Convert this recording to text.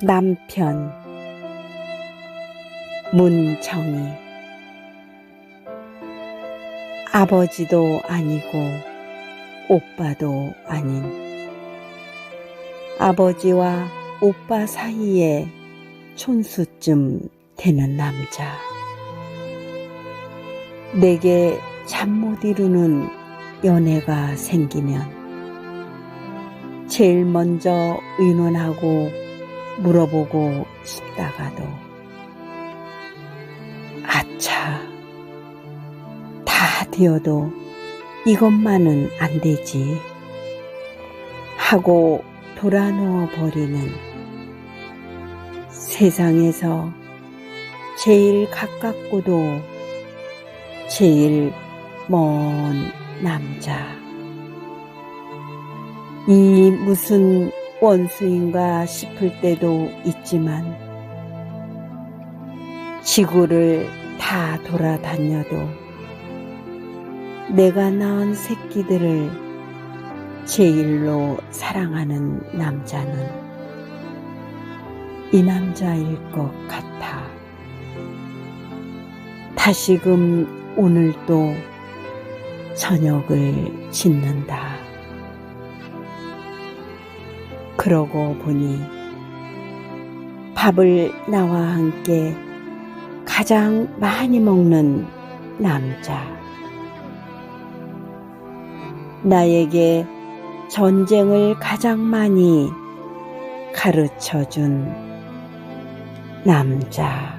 남편 문정희. 아버지도 아니고 오빠도 아닌 아버지와 오빠 사이에 촌수쯤 되는 남자. 내게 잠 못 이루는 연애가 생기면 제일 먼저 의논하고 물어보고 싶다가도 아차 다 되어도 이것만은 안 되지 하고 돌아누워 버리는 세상에서 제일 가깝고도 제일 먼 남자. 이 무슨 원수인가 싶을 때도 있지만 지구를 다 돌아다녀도 내가 낳은 새끼들을 제일로 사랑하는 남자는 이 남자일 것 같아. 다시금 오늘도 저녁을 짓는다. 그러고 보니 밥을 나와 함께 가장 많이 먹는 남자. 나에게 전쟁을 가장 많이 가르쳐 준 남자.